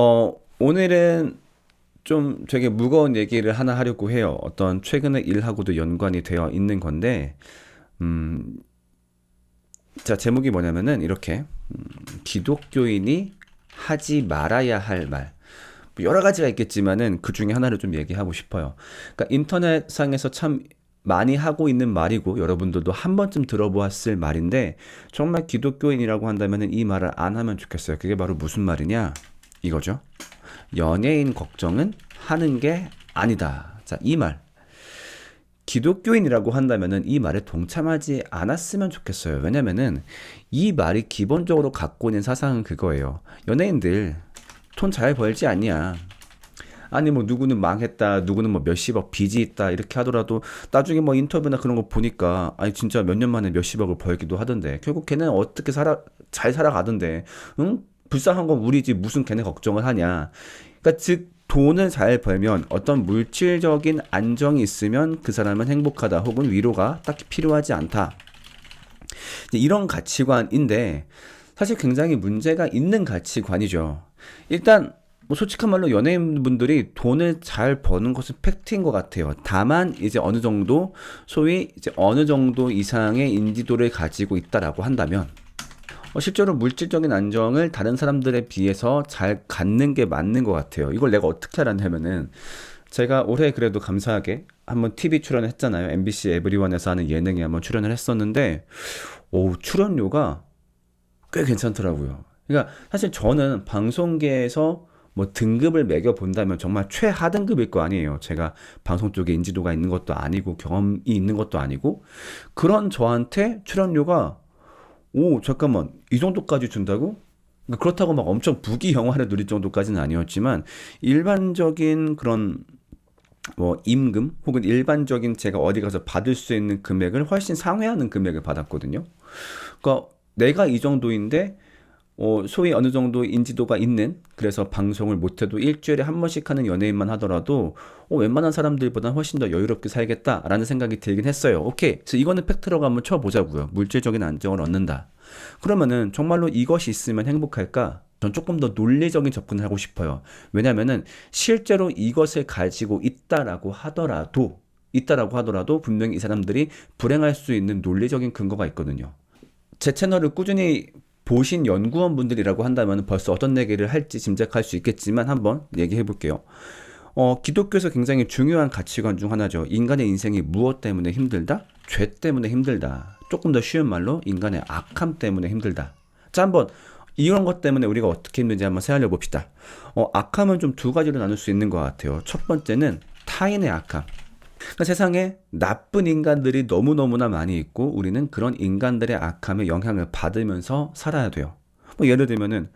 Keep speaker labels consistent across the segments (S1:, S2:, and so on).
S1: 어, 오늘은 좀 되게 무거운 얘기를 하나 하려고 해요. 어떤 최근의 일하고도 연관이 되어 있는 건데, 음, 자, 제목이 뭐냐면은 이렇게, 음, 기독교인이 하지 말아야 할 말. 뭐 여러 가지가 있겠지만은 그 중에 하나를 좀 얘기하고 싶어요. 그러니까 인터넷상에서 참 많이 하고 있는 말이고 여러분들도 한 번쯤 들어보았을 말인데 정말 기독교인이라고 한다면은 이 말을 안 하면 좋겠어요. 그게 바로 무슨 말이냐? 이거죠. 연예인 걱정은 하는 게 아니다. 자, 이 말. 기독교인이라고 한다면은 이 말에 동참하지 않았으면 좋겠어요. 왜냐면은 이 말이 기본적으로 갖고 있는 사상은 그거예요. 연예인들 돈 잘 벌지 않냐. 아니 뭐 누구는 망했다, 누구는 뭐 몇십억 빚이 있다 이렇게 하더라도 나중에 뭐 인터뷰나 그런 거 보니까 아니 진짜 몇 년 만에 몇십억을 벌기도 하던데 결국 걔는 어떻게 살아 잘 살아가던데 응? 불쌍한 건 우리지 무슨 걔네 걱정을 하냐. 그러니까 즉 돈을 잘 벌면 어떤 물질적인 안정이 있으면 그 사람은 행복하다 혹은 위로가 딱히 필요하지 않다. 이런 가치관인데 사실 굉장히 문제가 있는 가치관이죠. 일단 뭐 솔직한 말로 연예인분들이 돈을 잘 버는 것은 팩트인 것 같아요. 다만 이제 어느 정도 소위 이제 어느 정도 이상의 인지도를 가지고 있다라고 한다면 어, 실제로 물질적인 안정을 다른 사람들에 비해서 잘 갖는 게 맞는 것 같아요. 이걸 내가 어떻게 알았냐면은 제가 올해 그래도 감사하게 한번 TV 출연을 했잖아요. MBC 에브리원에서 하는 예능에 한번 출연을 했었는데, 오, 출연료가 꽤 괜찮더라고요. 그러니까 사실 저는 방송계에서 뭐 등급을 매겨 본다면 정말 최하등급일 거 아니에요. 제가 방송 쪽에 인지도가 있는 것도 아니고 경험이 있는 것도 아니고 그런 저한테 출연료가 오, 잠깐만. 이 정도까지 준다고? 그러니까 그렇다고 막 엄청 부귀 영화를 누릴 정도까지는 아니었지만 일반적인 그런 뭐 임금 혹은 일반적인 제가 어디 가서 받을 수 있는 금액을 훨씬 상회하는 금액을 받았거든요. 그러니까 내가 이 정도인데 어, 소위 어느 정도 인지도가 있는 그래서 방송을 못해도 일주일에 한 번씩 하는 연예인만 하더라도 어, 웬만한 사람들보다 훨씬 더 여유롭게 살겠다라는 생각이 들긴 했어요. 오케이. 그래서 이거는 팩트로 한번 쳐보자고요. 물질적인 안정을 얻는다. 그러면은 정말로 이것이 있으면 행복할까? 전 조금 더 논리적인 접근을 하고 싶어요. 왜냐면은 실제로 이것을 가지고 있다라고 하더라도 있다라고 하더라도 분명히 이 사람들이 불행할 수 있는 논리적인 근거가 있거든요. 제 채널을 꾸준히 보신 연구원 분들이라고 한다면 벌써 어떤 얘기를 할지 짐작할 수 있겠지만 한번 얘기해 볼게요. 어, 기독교에서 굉장히 중요한 가치관 중 하나죠. 인간의 인생이 무엇 때문에 힘들다? 죄 때문에 힘들다. 조금 더 쉬운 말로 인간의 악함 때문에 힘들다. 자, 한번 이런 것 때문에 우리가 어떻게 힘든지 한번 세알려 봅시다. 어, 악함은 좀 두 가지로 나눌 수 있는 것 같아요. 첫 번째는 타인의 악함. 그러니까 세상에 나쁜 인간들이 너무너무나 많이 있고 우리는 그런 인간들의 악함에 영향을 받으면서 살아야 돼요. 뭐 예를 들면은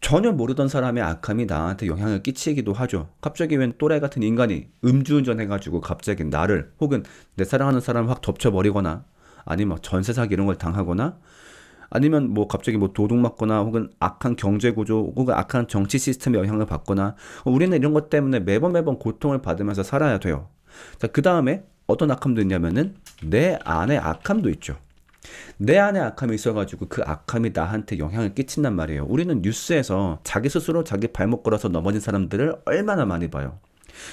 S1: 전혀 모르던 사람의 악함이 나한테 영향을 끼치기도 하죠. 갑자기 웬 또래 같은 인간이 음주운전 해가지고 갑자기 나를 혹은 내 사랑하는 사람을 확 덮쳐버리거나 아니면 전세 사기 이런 걸 당하거나 아니면 뭐 갑자기 뭐 도둑 맞거나 혹은 악한 경제 구조 혹은 악한 정치 시스템에 영향을 받거나 우리는 이런 것 때문에 매번 매번 고통을 받으면서 살아야 돼요. 자, 그 다음에 어떤 악함도 있냐면은 내 안에 악함도 있죠. 내 안에 악함이 있어가지고 그 악함이 나한테 영향을 끼친단 말이에요. 우리는 뉴스에서 자기 스스로 자기 발목 걸어서 넘어진 사람들을 얼마나 많이 봐요.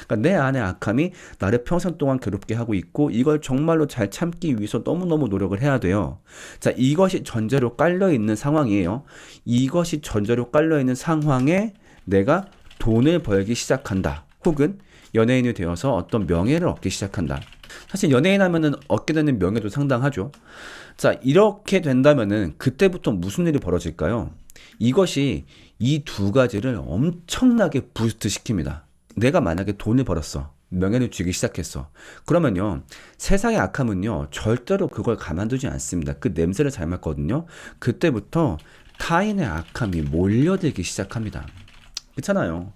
S1: 그러니까 내 안에 악함이 나를 평생 동안 괴롭게 하고 있고 이걸 정말로 잘 참기 위해서 너무너무 노력을 해야 돼요. 자, 이것이 전제로 깔려 있는 상황이에요. 이것이 전제로 깔려 있는 상황에 내가 돈을 벌기 시작한다. 혹은 연예인이 되어서 어떤 명예를 얻기 시작한다. 사실 연예인 하면은 얻게 되는 명예도 상당하죠. 자, 이렇게 된다면은 그때부터 무슨 일이 벌어질까요? 이것이 이 두 가지를 엄청나게 부스트 시킵니다. 내가 만약에 돈을 벌었어. 명예를 주기 시작했어. 그러면요, 세상의 악함은요, 절대로 그걸 가만두지 않습니다. 그 냄새를 잘 맡거든요. 그때부터 타인의 악함이 몰려들기 시작합니다. 그렇잖아요.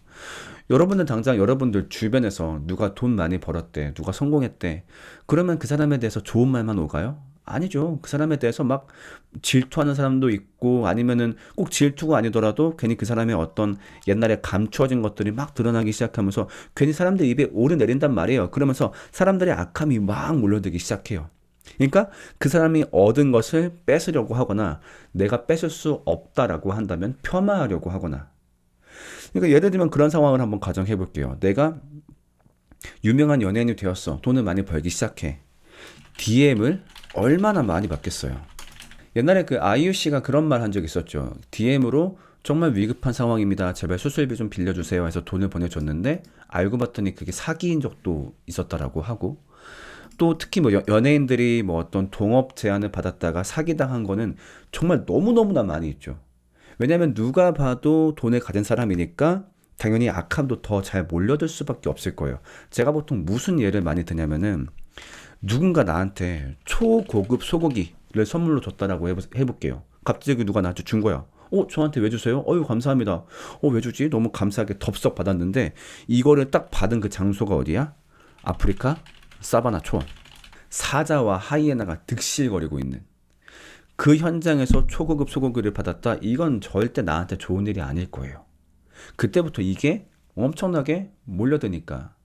S1: 여러분들 당장 여러분들 주변에서 누가 돈 많이 벌었대, 누가 성공했대. 그러면 그 사람에 대해서 좋은 말만 오가요? 아니죠. 그 사람에 대해서 막 질투하는 사람도 있고 아니면은 꼭 질투가 아니더라도 괜히 그 사람의 어떤 옛날에 감추어진 것들이 막 드러나기 시작하면서 괜히 사람들 입에 오르내린단 말이에요. 그러면서 사람들의 악함이 막 몰려들기 시작해요. 그러니까 그 사람이 얻은 것을 뺏으려고 하거나 내가 뺏을 수 없다라고 한다면 폄하하려고 하거나 그러니까 예를 들면 그런 상황을 한번 가정해 볼게요. 내가 유명한 연예인이 되었어. 돈을 많이 벌기 시작해. DM을 얼마나 많이 받겠어요. 옛날에 그 아이유 씨가 그런 말 한 적 있었죠. DM으로 정말 위급한 상황입니다. 제발 수술비 좀 빌려주세요 해서 돈을 보내줬는데 알고 봤더니 그게 사기인 적도 있었다라고 하고 또 특히 뭐 여- 연예인들이 뭐 어떤 동업 제안을 받았다가 사기당한 거는 정말 너무너무나 많이 있죠. 왜냐면 누가 봐도 돈을 가진 사람이니까 당연히 악함도 더 잘 몰려들 수밖에 없을 거예요. 제가 보통 무슨 예를 많이 드냐면은 누군가 나한테 초고급 소고기를 선물로 줬다라고 해볼게요. 갑자기 누가 나한테 준 거야. 어, 저한테 왜 주세요? 어유 감사합니다. 어, 왜 주지? 너무 감사하게 덥석 받았는데 이거를 딱 받은 그 장소가 어디야? 아프리카 사바나 초원. 사자와 하이에나가 득실거리고 있는 그 현장에서 초고급 소고기를 받았다. 이건 절대 나한테 좋은 일이 아닐 거예요. 그때부터 이게 엄청나게 몰려드니까.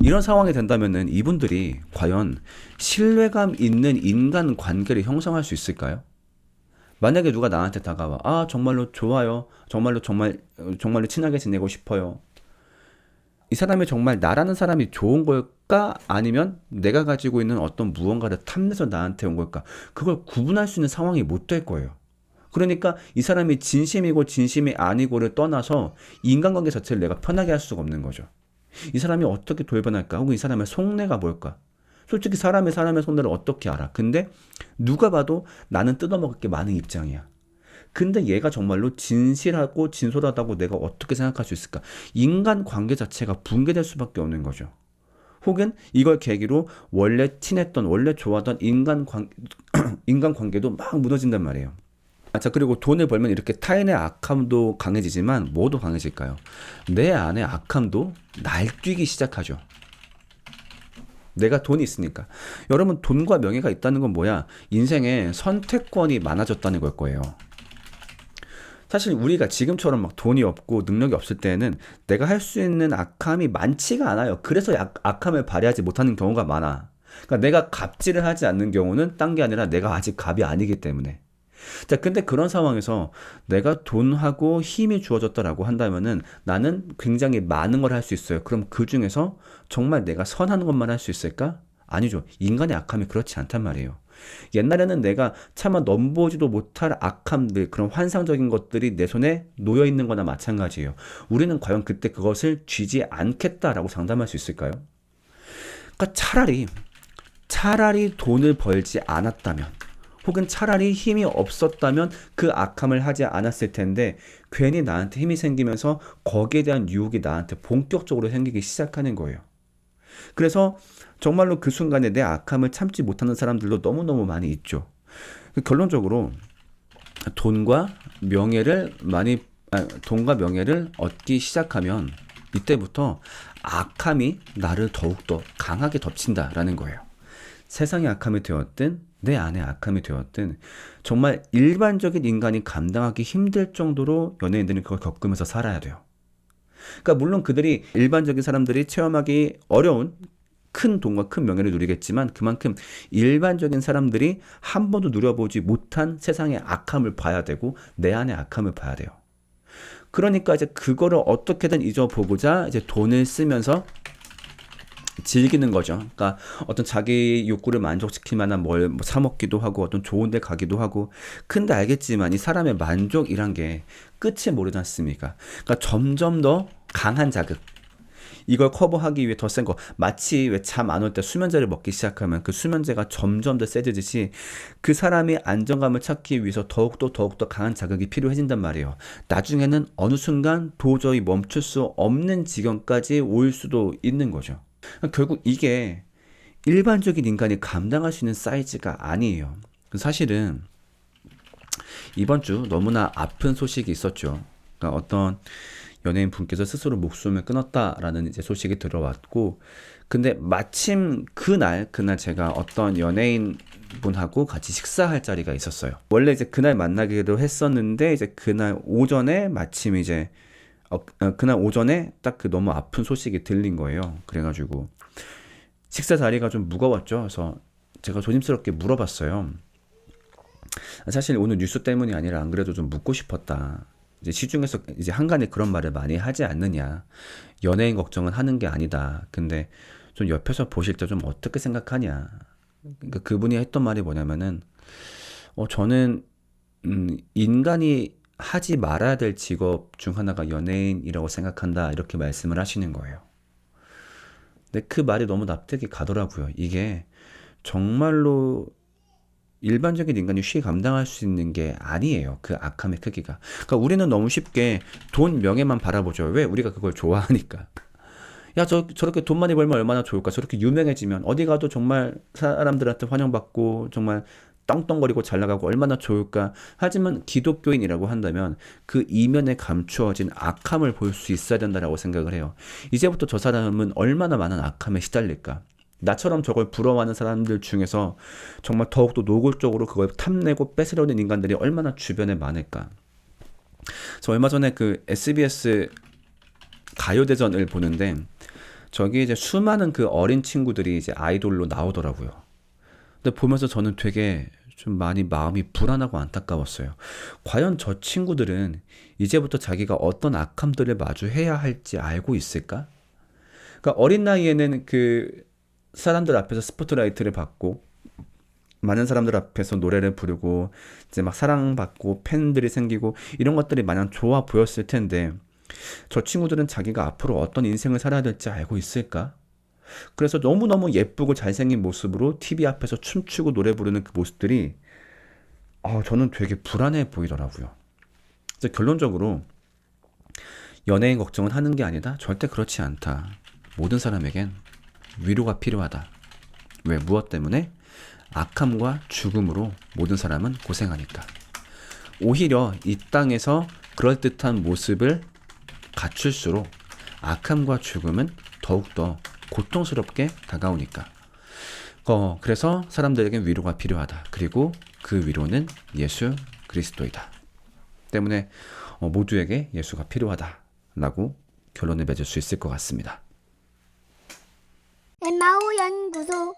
S1: 이런 상황이 된다면은 이분들이 과연 신뢰감 있는 인간 관계를 형성할 수 있을까요? 만약에 누가 나한테 다가와, 아, 정말로 좋아요. 정말로 정말, 어, 정말로 친하게 지내고 싶어요. 이 사람이 정말 나라는 사람이 좋은 걸 까? 아니면 내가 가지고 있는 어떤 무언가를 탐내서 나한테 온 걸까? 그걸 구분할 수 있는 상황이 못 될 거예요. 그러니까 이 사람이 진심이고 진심이 아니고를 떠나서 인간관계 자체를 내가 편하게 할 수가 없는 거죠. 이 사람이 어떻게 돌변할까? 혹은 이 사람의 속내가 뭘까? 솔직히 사람이 사람의 속내를 어떻게 알아? 근데 누가 봐도 나는 뜯어먹을 게 많은 입장이야. 근데 얘가 정말로 진실하고 진솔하다고 내가 어떻게 생각할 수 있을까? 인간 관계 자체가 붕괴될 수밖에 없는 거죠. 혹은 이걸 계기로 원래 친했던, 원래 좋아하던 인간 관, 인간 관계도 막 무너진단 말이에요. 아, 자, 그리고 돈을 벌면 이렇게 타인의 악함도 강해지지만 뭐도 강해질까요? 내 안에 악함도 날뛰기 시작하죠. 내가 돈이 있으니까. 여러분, 돈과 명예가 있다는 건 뭐야? 인생에 선택권이 많아졌다는 걸 거예요. 사실 우리가 지금처럼 막 돈이 없고 능력이 없을 때는 내가 할 수 있는 악함이 많지가 않아요. 그래서 악, 악함을 발휘하지 못하는 경우가 많아. 그러니까 내가 갑질을 하지 않는 경우는 딴 게 아니라 내가 아직 갑이 아니기 때문에. 자, 근데 그런 상황에서 내가 돈하고 힘이 주어졌다라고 한다면은 나는 굉장히 많은 걸 할 수 있어요. 그럼 그 중에서 정말 내가 선한 것만 할 수 있을까? 아니죠. 인간의 악함이 그렇지 않단 말이에요. 옛날에는 내가 차마 넘보지도 못할 악함들, 그런 환상적인 것들이 내 손에 놓여 있는 거나 마찬가지예요. 우리는 과연 그때 그것을 쥐지 않겠다라고 장담할 수 있을까요? 그러니까 차라리, 차라리 돈을 벌지 않았다면, 혹은 차라리 힘이 없었다면 그 악함을 하지 않았을 텐데 괜히 나한테 힘이 생기면서 거기에 대한 유혹이 나한테 본격적으로 생기기 시작하는 거예요. 그래서 정말로 그 순간에 내 악함을 참지 못하는 사람들도 너무너무 많이 있죠. 그 결론적으로 돈과 명예를 많이 아, 돈과 명예를 얻기 시작하면 이때부터 악함이 나를 더욱더 강하게 덮친다라는 거예요. 세상의 악함이 되었든 내 안에 악함이 되었든 정말 일반적인 인간이 감당하기 힘들 정도로 연예인들은 그걸 겪으면서 살아야 돼요. 그러니까 물론 그들이 일반적인 사람들이 체험하기 어려운 큰 돈과 큰 명예를 누리겠지만 그만큼 일반적인 사람들이 한 번도 누려보지 못한 세상의 악함을 봐야 되고 내 안의 악함을 봐야 돼요. 그러니까 이제 그거를 어떻게든 잊어보고자 이제 돈을 쓰면서 즐기는 거죠. 그러니까 어떤 자기 욕구를 만족시킬 만한 뭘뭐사 먹기도 하고 어떤 좋은 데 가기도 하고 근데 알겠지만 이 사람의 만족이란 게 끝을 모르지 않습니까? 그러니까 점점 더 강한 자극 이걸 커버하기 위해 더 센 거. 마치 왜 잠 안 올 때 수면제를 먹기 시작하면 그 수면제가 점점 더 세지듯이 그 사람이 안정감을 찾기 위해서 더욱더 더욱더 강한 자극이 필요해진단 말이에요. 나중에는 어느 순간 도저히 멈출 수 없는 지경까지 올 수도 있는 거죠. 결국 이게 일반적인 인간이 감당할 수 있는 사이즈가 아니에요. 사실은 이번 주 너무나 아픈 소식이 있었죠. 그러니까 어떤 연예인 분께서 스스로 목숨을 끊었다라는 이제 소식이 들어왔고, 근데 마침 그날, 그날 제가 어떤 연예인 분하고 같이 식사할 자리가 있었어요. 원래 이제 그날 만나기로 했었는데, 이제 그날 오전에 마침 이제, 어, 어, 그날 오전에 딱 그 너무 아픈 소식이 들린 거예요. 그래가지고, 식사 자리가 좀 무거웠죠. 그래서 제가 조심스럽게 물어봤어요. 사실 오늘 뉴스 때문이 아니라 안 그래도 좀 묻고 싶었다. 이제 시중에서 이제 한간에 그런 말을 많이 하지 않느냐. 연예인 걱정은 하는 게 아니다. 근데 좀 옆에서 보실 때 좀 어떻게 생각하냐. 그러니까 그분이 했던 말이 뭐냐면은 어 저는 음 인간이 하지 말아야 될 직업 중 하나가 연예인이라고 생각한다. 이렇게 말씀을 하시는 거예요. 근데 그 말이 너무 납득이 가더라고요. 이게 정말로 일반적인 인간이 쉽게 감당할 수 있는 게 아니에요. 그 악함의 크기가. 그러니까 우리는 너무 쉽게 돈, 명예만 바라보죠. 왜? 우리가 그걸 좋아하니까. 야, 저, 저렇게 돈 많이 벌면 얼마나 좋을까? 저렇게 유명해지면 어디 가도 정말 사람들한테 환영받고 정말 떵떵거리고 잘 나가고 얼마나 좋을까? 하지만 기독교인이라고 한다면 그 이면에 감추어진 악함을 볼 수 있어야 된다라고 생각을 해요. 이제부터 저 사람은 얼마나 많은 악함에 시달릴까? 나처럼 저걸 부러워하는 사람들 중에서 정말 더욱더 노골적으로 그걸 탐내고 뺏으려는 인간들이 얼마나 주변에 많을까? 저 얼마 전에 그 SBS 가요대전을 보는데 저기 이제 수많은 그 어린 친구들이 이제 아이돌로 나오더라고요. 근데 보면서 저는 되게 좀 많이 마음이 불안하고 안타까웠어요. 과연 저 친구들은 이제부터 자기가 어떤 악함들을 마주해야 할지 알고 있을까? 그러니까 어린 나이에는 그 사람들 앞에서 스포트라이트를 받고 많은 사람들 앞에서 노래를 부르고 이제 막 사랑받고 팬들이 생기고 이런 것들이 마냥 좋아 보였을 텐데 저 친구들은 자기가 앞으로 어떤 인생을 살아야 될지 알고 있을까? 그래서 너무너무 예쁘고 잘생긴 모습으로 TV 앞에서 춤추고 노래 부르는 그 모습들이 아, 저는 되게 불안해 보이더라고요. 그래서 결론적으로 연예인 걱정은 하는 게 아니다. 절대 그렇지 않다. 모든 사람에겐 위로가 필요하다. 왜? 무엇 때문에? 악함과 죽음으로 모든 사람은 고생하니까. 오히려 이 땅에서 그럴듯한 모습을 갖출수록 악함과 죽음은 더욱더 고통스럽게 다가오니까. 어, 그래서 사람들에겐 위로가 필요하다. 그리고 그 위로는 예수 그리스도이다. 때문에 어, 모두에게 예수가 필요하다. 라고 결론을 맺을 수 있을 것 같습니다.
S2: 엠마오 엠마 연구소